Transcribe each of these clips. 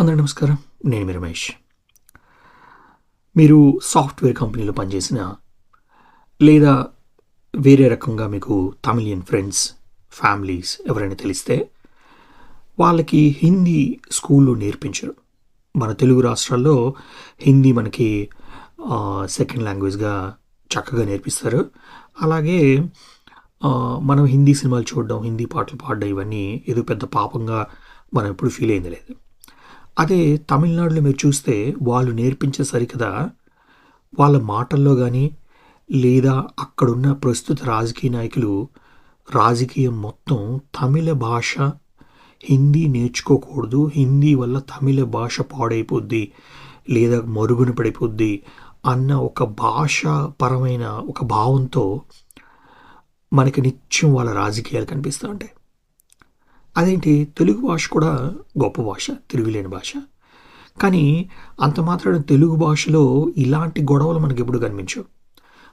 అందరూ నమస్కారం. నేను మీ రమేష్. మీరు సాఫ్ట్వేర్ కంపెనీలో పనిచేసిన లేదా వేరే రకంగా మీకు తమిళియన్ ఫ్రెండ్స్ ఫ్యామిలీస్ ఎవరైనా తెలిస్తే వాళ్ళకి హిందీ స్కూల్లో నేర్పించరు. మన తెలుగు రాష్ట్రాల్లో హిందీ మనకి సెకండ్ లాంగ్వేజ్గా చక్కగా నేర్పిస్తారు. అలాగే మనం హిందీ సినిమాలు చూడడం హిందీ పాటలు పాడడం ఇవన్నీ ఏదో పెద్ద పాపంగా మనం ఎప్పుడు ఫీల్ అయింది లేదు. అదే తమిళనాడులో మీరు చూస్తే వాళ్ళు నేర్పించే సరికదా వాళ్ళ మాటల్లో కానీ లేదా అక్కడున్న ప్రస్తుత రాజకీయ నాయకులు రాజకీయం మొత్తం తమిళ భాష హిందీ నేర్చుకోకూడదు. హిందీ వల్ల తమిళ భాష పాడైపోద్ది లేదా మరుగున పడిపోద్ది అన్న ఒక భాషాపరమైన ఒక భావంతో మనకి నిత్యం వాళ్ళ రాజకీయాలు కనిపిస్తూ ఉంటాయి. అదేంటి? తెలుగు భాష కూడా గొప్ప భాష తిరుగులేని భాష. కానీ అంత మాత్రం తెలుగు భాషలో ఇలాంటి గొడవలు మనకి ఎప్పుడు కనిపించవు.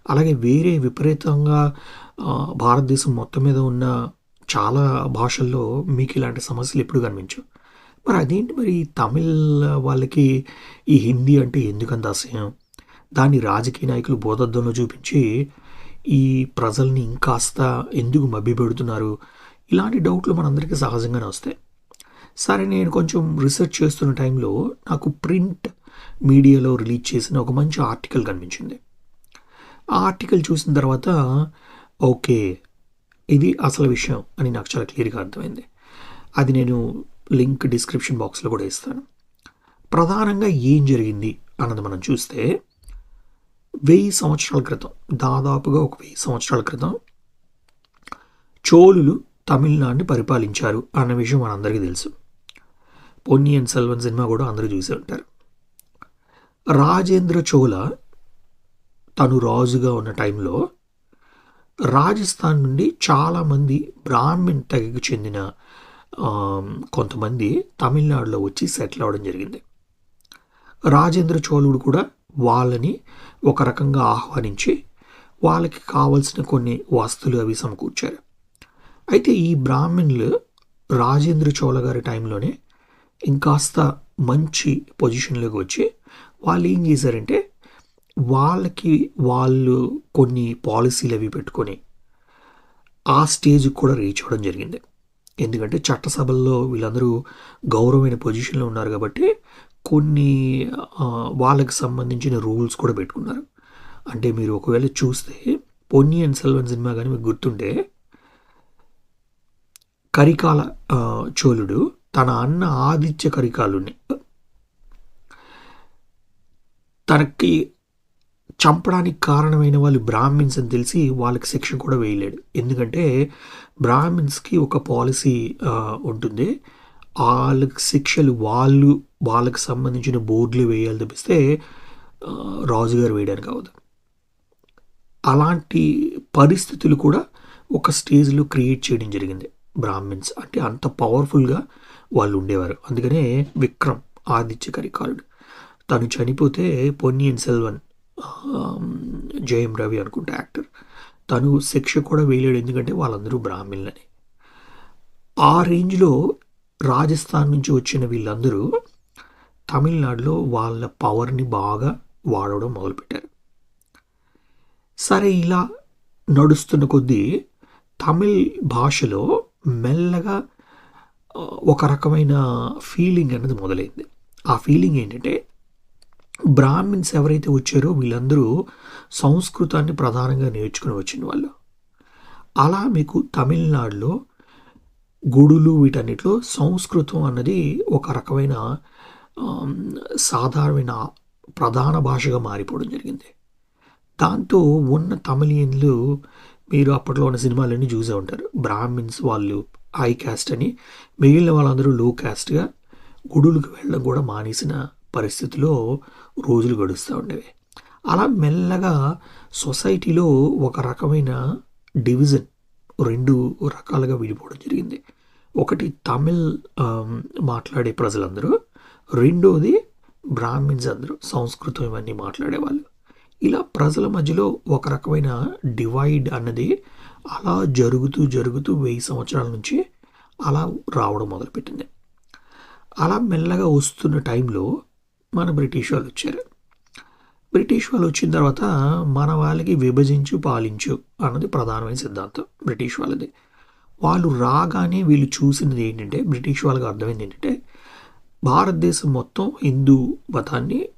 అలాగే వేరే విపరీతంగా భారతదేశం మొత్తం మీద ఉన్న చాలా భాషల్లో మీకు ఇలాంటి సమస్యలు ఎప్పుడు కనిపించవు. మరి అదేంటి మరి తమిళ్ వాళ్ళకి ఈ హిందీ అంటే ఎందుకంత అసహ్యం? దాన్ని రాజకీయ నాయకులు బోధద్దంలో చూపించి ఈ ప్రజల్ని ఇంకాస్త ఎందుకు మభ్యపెడుతున్నారు? ఇలాంటి డౌట్లు మనందరికీ సహజంగానే వస్తాయి. సరే నేను కొంచెం రీసెర్చ్ చేస్తున్న టైంలో నాకు ప్రింట్ మీడియాలో రిలీజ్ చేసిన ఒక మంచి ఆర్టికల్ కనిపించింది. ఆ ఆర్టికల్ చూసిన తర్వాత ఓకే ఇది అసలు విషయం అని నాకు చాలా క్లియర్గా అర్థమైంది. అది నేను లింక్ డిస్క్రిప్షన్ బాక్స్లో కూడా ఇస్తాను. ప్రధానంగా ఏం జరిగింది అన్నది మనం చూస్తే వెయ్యి సంవత్సరాల క్రితం దాదాపుగా ఒక వెయ్యి సంవత్సరాల క్రితం చోళులు తమిళనాడుని పరిపాలించారు అన్న విషయం మనందరికీ తెలుసు. పొన్నియన్ సెల్వన్ సినిమా కూడా అందరూ చూసే ఉంటారు రాజేంద్ర చోళ తను రాజుగా ఉన్న టైంలో రాజస్థాన్ నుండి చాలామంది బ్రాహ్మణ్ తెగకు చెందిన కొంతమంది తమిళనాడులో వచ్చి సెటిల్ అవ్వడం జరిగింది. రాజేంద్ర చోళుడు కూడా వాళ్ళని ఒక రకంగా ఆహ్వానించి వాళ్ళకి కావలసిన కొన్ని వస్తువులు అవి సమకూర్చారు. అయితే ఈ బ్రాహ్మణులు రాజేంద్ర చోళ గారి టైంలోనే ఇంకాస్త మంచి పొజిషన్లోకి వచ్చి వాళ్ళు ఏం చేశారంటే వాళ్ళకి వాళ్ళు కొన్ని పాలసీలు అవి పెట్టుకొని ఆ స్టేజ్కి కూడా రీచ్ అవ్వడం జరిగింది. ఎందుకంటే చట్టసభల్లో వీళ్ళందరూ గౌరవమైన పొజిషన్లో ఉన్నారు కాబట్టి కొన్ని వాళ్ళకి సంబంధించిన రూల్స్ కూడా పెట్టుకున్నారు. అంటే మీరు ఒకవేళ చూస్తే పొన్ని అండ్ సెల్వన్ సినిమా కానీ మీకు గుర్తుంటే కరికాల చోళుడు తన అన్న ఆదిత్య కరికాలుని తనకి చంపడానికి కారణమైన వాళ్ళు బ్రాహ్మిన్స్ అని తెలిసి వాళ్ళకి శిక్ష కూడా వేయలేడు. ఎందుకంటే బ్రాహ్మిన్స్కి ఒక పాలసీ ఉంటుంది. వాళ్ళకి శిక్షలు వాళ్ళు వాళ్ళకి సంబంధించిన బోర్డులు వేయాలి తప్పిస్తే రాజుగారు వేయడానికి అవదు అలాంటి పరిస్థితులు కూడా ఒక స్టేజ్లో క్రియేట్ చేయడం జరిగింది. బ్రాహ్మిన్స్. అంటే అంత పవర్ఫుల్గా వాళ్ళు ఉండేవారు అందుకనే విక్రమ్ ఆదిత్య కరికాలుడు తను చనిపోతే పొన్నియన్ సెల్వన్ జయం రవి అనుకుంటే యాక్టర్. తను శిక్ష కూడా వేయలేడు. ఎందుకంటే వాళ్ళందరూ బ్రాహ్మిన్లని. ఆ రేంజ్లో రాజస్థాన్ నుంచి వచ్చిన వీళ్ళందరూ తమిళనాడులో వాళ్ళ పవర్ని బాగా వాడడం మొదలుపెట్టారు. సరే ఇలా నడుస్తున్న కొద్దీ తమిళ్ భాషలో మెల్లగా ఒక రకమైన ఫీలింగ్ అనేది మొదలైంది. ఆ ఫీలింగ్ ఏంటంటే బ్రాహ్మిన్స్ ఎవరైతే వచ్చారో వీళ్ళందరూ సంస్కృతాన్ని ప్రధానంగా నేర్చుకుని వచ్చిన వాళ్ళు. అలా మీకు తమిళనాడులో గుడులు వీటన్నిటిలో సంస్కృతం అన్నది ఒక రకమైన సాధారణమైన ప్రధాన భాషగా మారిపోవడం జరిగింది. దాంతో ఉన్న తమిళియన్లు మీరు అప్పట్లో ఉన్న సినిమాలన్నీ చూసే ఉంటారు. బ్రాహ్మిన్స్ వాళ్ళు హై క్యాస్ట్ అని. మిగిలిన వాళ్ళందరూ లో క్యాస్ట్గా గుడులకు వెళ్ళడం కూడా మానేసిన పరిస్థితిలో రోజులు గడుస్తూ ఉండేవి. అలా మెల్లగా సొసైటీలో ఒక రకమైన డివిజన్ రెండు రకాలుగా విడిపోవడం జరిగింది. ఒకటి తమిళ్ మాట్లాడే ప్రజలందరూ. రెండోది బ్రాహ్మిన్స్ అందరూ సంస్కృతం ఇవన్నీ మాట్లాడేవాళ్ళు. ఇలా ప్రజల మధ్యలో ఒక రకమైన డివైడ్ అన్నది అలా జరుగుతూ జరుగుతూ వెయ్యి సంవత్సరాల నుంచి అలా రావడం మొదలుపెట్టింది. అలా మెల్లగా వస్తున్న టైంలో మన బ్రిటిష్ వాళ్ళు వచ్చారు. బ్రిటిష్ వాళ్ళు వచ్చిన తర్వాత మన వాళ్ళకి విభజించు పాలించు అన్నది ప్రధానమైన సిద్ధాంతం బ్రిటిష్ వాళ్ళది. వాళ్ళు రాగానే వీళ్ళు చూసినది ఏంటంటే బ్రిటిష్ వాళ్ళకి అర్థమైంది ఏంటంటే భారతదేశం మొత్తం హిందూ మతాన్ని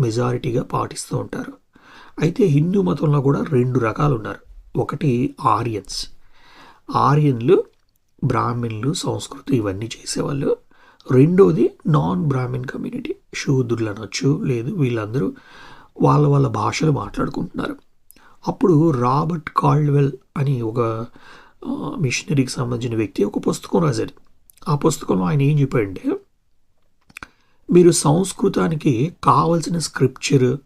మెజారిటీగా పాటిస్తూ ఉంటారు. అయితే హిందూ మతంలో కూడా రెండు రకాలు ఉన్నారు ఒకటి ఆర్యన్స్. ఆర్యన్లు బ్రాహ్మిన్లు సంస్కృతి ఇవన్నీ చేసేవాళ్ళు. రెండోది నాన్ బ్రాహ్మిన్ కమ్యూనిటీ శూద్రులు అనొచ్చు లేదు వీళ్ళందరూ వాళ్ళ వాళ్ళ భాషలు మాట్లాడుకుంటున్నారు. అప్పుడు రాబర్ట్ కాల్డ్వెల్ అని ఒక మిషనరీకి సంబంధించిన వ్యక్తి ఒక పుస్తకం రాశాడు. ఆ పుస్తకంలో ఆయన ఏం చెప్పాడంటే మీరు సంస్కృతానికి కావలసిన స్క్రిప్చర్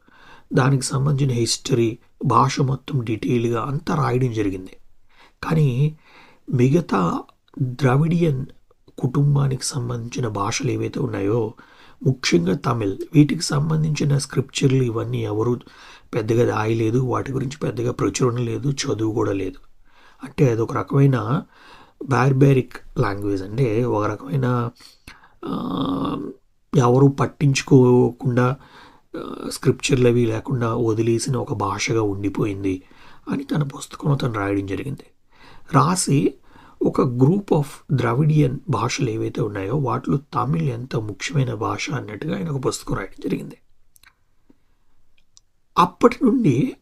దానికి సంబంధించిన హిస్టరీ భాష మొత్తం డీటెయిల్గా అంతా రాయడం జరిగింది. కానీ మిగతా ద్రవిడియన్ కుటుంబానికి సంబంధించిన భాషలు ఏవైతే ఉన్నాయో ముఖ్యంగా తమిళ్ వీటికి సంబంధించిన స్క్రిప్చర్లు ఇవన్నీ ఎవరు పెద్దగా రాయలేదు వాటి గురించి పెద్దగా ప్రచురణ లేదు చదువు కూడా లేదు. అంటే అది ఒక రకమైన బార్బారిక్ లాంగ్వేజ్. అంటే ఒక రకమైన ఎవరు పట్టించుకోకుండా స్క్రిప్చర్లు అవి లేకుండా వదిలేసిన ఒక భాషగా ఉండిపోయింది అని తన పుస్తకంలో తను రాయడం జరిగింది. రాసి ఒక గ్రూప్ ఆఫ్ ద్రావిడియన్ భాషలు ఏవైతే ఉన్నాయో వాటిలో తమిళ్ ఎంత ముఖ్యమైన భాష అన్నట్టుగా ఆయన ఒక పుస్తకం రాయడం జరిగింది. అప్పటి నుండి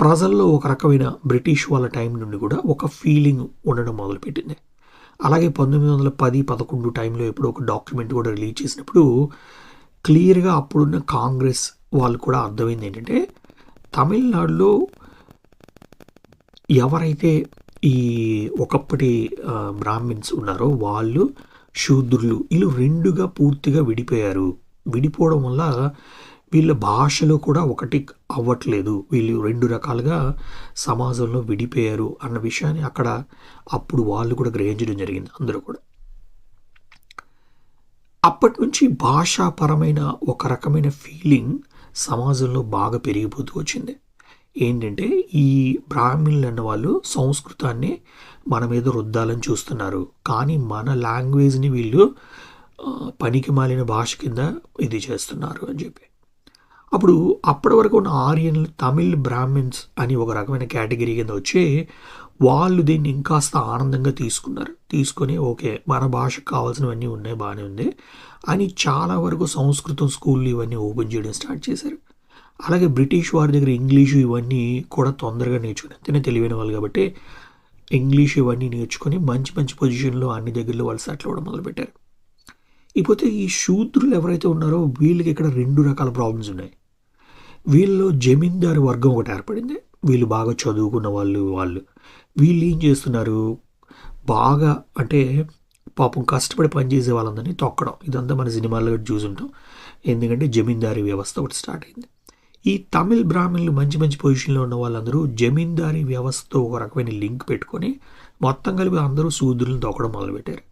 ప్రజల్లో ఒక రకమైన బ్రిటిష్ వాళ్ళ టైం నుండి కూడా ఒక ఫీలింగ్ ఉండడం మొదలుపెట్టింది. అలాగే పంతొమ్మిది వందల పది పదకొండు టైంలో ఎప్పుడు ఒక డాక్యుమెంట్ కూడా రిలీజ్ చేసినప్పుడు క్లియర్గా అప్పుడున్న కాంగ్రెస్ వాళ్ళు కూడా అర్థమైంది ఏంటంటే తమిళనాడులో ఎవరైతే ఈ ఒకప్పటి బ్రాహ్మిన్స్ ఉన్నారో వాళ్ళు శూద్రులు వీళ్ళు రెండుగా పూర్తిగా విడిపోయారు. విడిపోవడం వల్ల వీళ్ళ భాషలో కూడా ఒకటి అవ్వట్లేదు. వీళ్ళు రెండు రకాలుగా సమాజంలో విడిపోయారు అన్న విషయాన్ని అక్కడ అప్పుడు వాళ్ళు కూడా గ్రహించడం జరిగింది అందరూ కూడా. అప్పటి నుంచి భాషాపరమైన ఒక రకమైన ఫీలింగ్ సమాజంలో బాగా పెరిగిపోతూ వచ్చింది. ఏంటంటే ఈ బ్రాహ్మణులు అన్న వాళ్ళు సంస్కృతాన్ని మన మీద రుద్దాలని చూస్తున్నారు. కానీ మన లాంగ్వేజ్ని వీళ్ళు పనికి మాలిన భాష కింద ఇది చేస్తున్నారు అని చెప్పి. అప్పుడు అప్పటి వరకు ఉన్న ఆర్యన్లు తమిళ్ బ్రాహ్మిన్స్ అని ఒక రకమైన కేటగిరీ కింద వచ్చి వాళ్ళు దీన్ని ఇంకాస్త ఆనందంగా తీసుకున్నారు. తీసుకొని ఓకే మన భాషకు కావాల్సినవన్నీ ఉన్నాయి బాగానే ఉంది అని చాలా వరకు సంస్కృతం స్కూళ్ళు ఇవన్నీ ఓపెన్ చేయడం స్టార్ట్ చేశారు. అలాగే బ్రిటిష్ వారి దగ్గర ఇంగ్లీషు ఇవన్నీ కూడా తొందరగా నేర్చుకుని అంతేనే తెలివైన వాళ్ళు కాబట్టి ఇంగ్లీష్ ఇవన్నీ నేర్చుకొని మంచి మంచి పొజిషన్లో అన్ని దగ్గరలో వాళ్ళు సెటిల్ అవ్వడం మొదలుపెట్టారు. ఇకపోతే ఈ శూద్రులు ఎవరైతే ఉన్నారో వీళ్ళకి ఇక్కడ రెండు రకాల ప్రాబ్లమ్స్ ఉన్నాయి. వీళ్ళలో జమీందారు వర్గం ఒకటి ఏర్పడింది. వీళ్ళు బాగా చదువుకున్న వాళ్ళు వాళ్ళు వీళ్ళు ఏం చేస్తున్నారు? బాగా అంటే పాపం కష్టపడి పనిచేసే వాళ్ళందరినీ తొక్కడం. ఇదంతా మన సినిమాల్లో చూసుంటాం ఎందుకంటే జమీందారీ వ్యవస్థ ఒకటి స్టార్ట్ అయింది. ఈ తమిళ్ బ్రాహ్మణులు మంచి మంచి పొజిషన్లో ఉన్న వాళ్ళందరూ జమీందారీ వ్యవస్థతో ఒక రకమైన లింక్ పెట్టుకొని మొత్తం కలిపి అందరూ సూదులను తొక్కడం మొదలుపెట్టారు.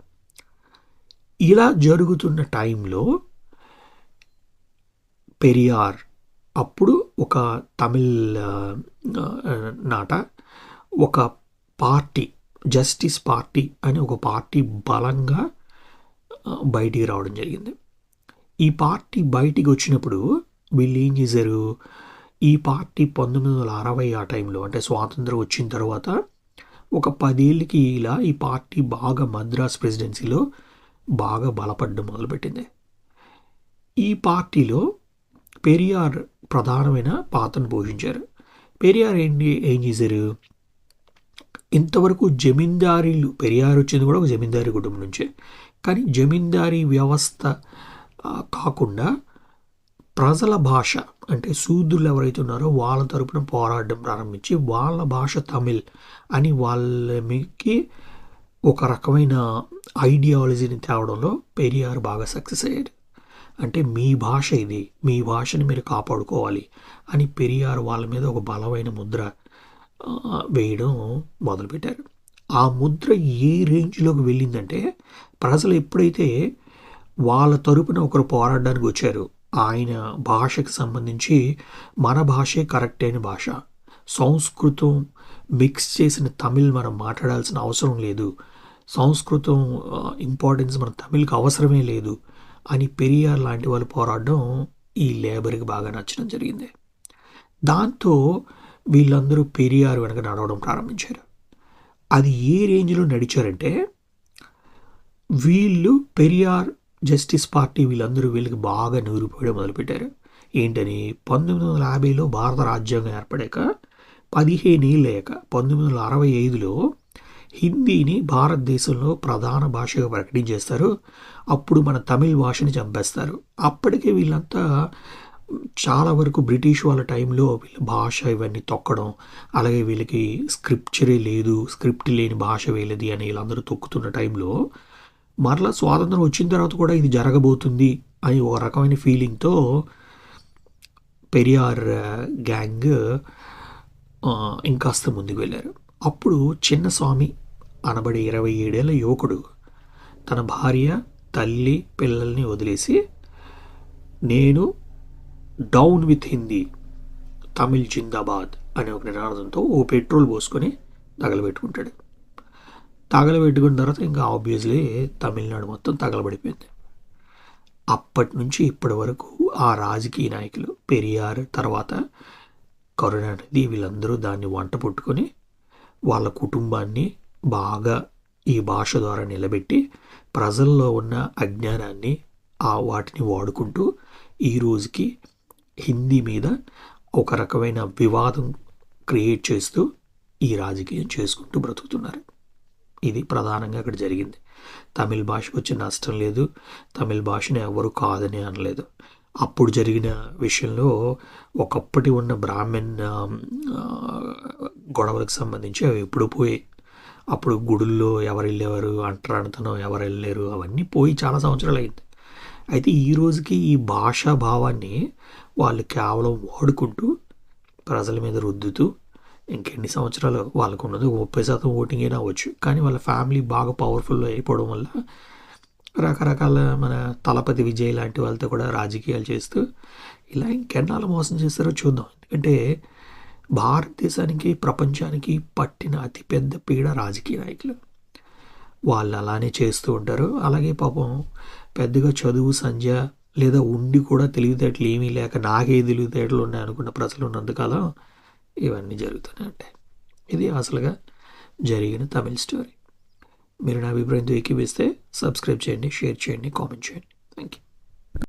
ఇలా జరుగుతున్న టైంలో పెరియార్ అప్పుడు ఒక తమిళ్ నాట ఒక పార్టీ జస్టిస్ పార్టీ అని ఒక పార్టీ బలంగా బయటికి రావడం జరిగింది. ఈ పార్టీ బయటికి వచ్చినప్పుడు వీళ్ళు ఏం చేశారు? ఈ పార్టీ పంతొమ్మిది వందల అరవై ఆ టైంలో అంటే స్వాతంత్రం వచ్చిన తర్వాత ఒక పదేళ్ళకి ఇలా ఈ పార్టీ బాగా మద్రాస్ ప్రెసిడెన్సీలో బాగా బలపడడం మొదలుపెట్టింది. ఈ పార్టీలో పెరియార్ ప్రధానమైన పాత్రను పోషించారు. పెరియార్ ఏంటి ఏం చేశారు? ఇంతవరకు జమీందారీలు పెరియార్ వచ్చింది కూడా ఒక జమీందారీ కుటుంబం నుంచే. కానీ జమీందారీ వ్యవస్థ కాకుండా ప్రజల భాష అంటే శూద్రులు ఎవరైతే ఉన్నారో వాళ్ళ తరపున పోరాడడం ప్రారంభించి వాళ్ళ భాష తమిళ్ అని వాళ్ళకి ఒక రకమైన ఐడియాలజీని తేవడంలో పెరియార్ బాగా సక్సెస్ అయ్యారు అంటే మీ భాష ఇది మీ భాషని మీరు కాపాడుకోవాలి అని పెరియార్ వాళ్ళ మీద ఒక బలమైన ముద్ర వేయడం మొదలుపెట్టారు. ఆ ముద్ర ఏ రేంజ్లోకి వెళ్ళిందంటే ప్రజలు ఎప్పుడైతే వాళ్ళ తరపున ఒకరు పోరాడడానికి వచ్చారు ఆయన భాషకు సంబంధించి మన భాషే కరెక్ట్ అయిన భాష సంస్కృతం మిక్స్ చేసిన తమిళ్ మనం మాట్లాడాల్సిన అవసరం లేదు సంస్కృతం ఇంపార్టెన్స్ మన తమిళ్కి అవసరమే లేదు అని పెరియార్ లాంటి వాళ్ళు పోరాడడం ఈ లేబర్కి బాగా నచ్చడం జరిగింది. దాంతో వీళ్ళందరూ పెరియార్ వెనక నడవడం ప్రారంభించారు. అది ఏ రేంజ్లో నడిచారంటే వీళ్ళు పెరియార్ జస్టిస్ పార్టీ వీళ్ళందరూ వీళ్ళకి బాగా నూరిపోయడం మొదలుపెట్టారు. ఏంటని పంతొమ్మిది వందల యాభైలో భారత రాజ్యాంగం ఏర్పడాక పదిహేను ఏళ్ళయ్యాక పంతొమ్మిది వందల అరవై ఐదులో హిందీని భారతదేశంలో ప్రధాన భాషగా ప్రకటించేస్తారు అప్పుడు మన తమిళ్ భాషని చంపేస్తారు. అప్పటికే వీళ్ళంతా చాలా వరకు బ్రిటిష్ వాళ్ళ టైంలో వీళ్ళ భాష ఇవన్నీ తొక్కడం అలాగే వీళ్ళకి స్క్రిప్చరే లేదు స్క్రిప్ట్ లేని భాష వేయలేదు అని వీళ్ళందరూ తొక్కుతున్న టైంలో మరలా స్వాతంత్రం వచ్చిన తర్వాత కూడా ఇది జరగబోతుంది అని ఒక రకమైన ఫీలింగ్తో పెరియార్ గ్యాంగ్ ఇంకాస్త ముందుకు వెళ్ళారు. అప్పుడు చిన్నస్వామి అనబడే ఇరవై ఏడేళ్ళ యువకుడు తన భార్య తల్లి పిల్లల్ని వదిలేసి నేను డౌన్ విత్ హిందీ తమిళ్ జిందాబాద్ అనే ఒక నినాదంతో ఓ పెట్రోల్ పోసుకొని తగలబెట్టుకుంటాడు. తగలబెట్టుకున్న తర్వాత ఇంకా ఆబ్వియస్లీ తమిళనాడు మొత్తం తగలబడిపోయింది. అప్పటి నుంచి ఇప్పటి వరకు ఆ రాజకీయ నాయకులు పెరియార్ తర్వాత కరుణానిధి వీళ్ళందరూ దాన్ని వంట పుట్టుకొని వాళ్ళ కుటుంబాన్ని బాగా ఈ భాష ద్వారా నిలబెట్టి ప్రజల్లో ఉన్న అజ్ఞానాన్ని ఆ వాటిని వాడుకుంటూ ఈ రోజుకి హిందీ మీద ఒక రకమైన వివాదం క్రియేట్ చేస్తూ ఈ రాజకీయం చేసుకుంటూ బ్రతుకుతున్నారు. ఇది ప్రధానంగా అక్కడ జరిగింది. తమిళ భాషకు వచ్చే నష్టం లేదు. తమిళ భాషని ఎవరు కాదని అనలేదు. అప్పుడు జరిగిన విషయంలో ఒకప్పటి ఉన్న బ్రాహ్మణ్ గొడవలకు సంబంధించి అవి ఎప్పుడు పోయి అప్పుడు గుడుల్లో ఎవరు వెళ్ళేవారు అంటరానితనం ఎవరు వెళ్ళలేరు అవన్నీ పోయి చాలా సంవత్సరాలు అయింది అయితే ఈ రోజుకి ఈ భాషా భావాన్ని వాళ్ళు కేవలం వాడుకుంటూ ప్రజల మీద రుద్దుతూ ఇంకెన్ని సంవత్సరాలు వాళ్ళకు ఉన్నది ముప్పై శాతం ఓటింగ్ అయినా అవ్వచ్చు. కానీ వాళ్ళ ఫ్యామిలీ బాగా పవర్ఫుల్ అయిపోవడం వల్ల రకరకాల మన తలపతి విజయ్ లాంటి వాళ్ళతో కూడా రాజకీయాలు చేస్తూ ఇలా ఇంకెన్నాళ్ళు మోసం చేస్తారో చూద్దాం. ఎందుకంటే భారతదేశానికి ప్రపంచానికి పట్టిన అతిపెద్ద పీడ రాజకీయ నాయకులు. వాళ్ళు అలానే చేస్తూ ఉంటారు. అలాగే పాపం పెద్దగా చదువు సంధ్య లేదా ఉండి కూడా తెలివితేటలు ఏమీ లేక నాకే తెలివితేటలు ఉన్నాయి అనుకున్న ప్రజలు ఉన్నంతకాలం ఇవన్నీ జరుగుతూనే ఉంటాయి. ఇది అసలుగా జరిగిన తమిళ స్టోరీ. మీరు నా అభిప్రాయంతో ఎక్కిపిస్తే సబ్స్క్రైబ్ చేయండి షేర్ చేయండి కామెంట్ చేయండి. Thank you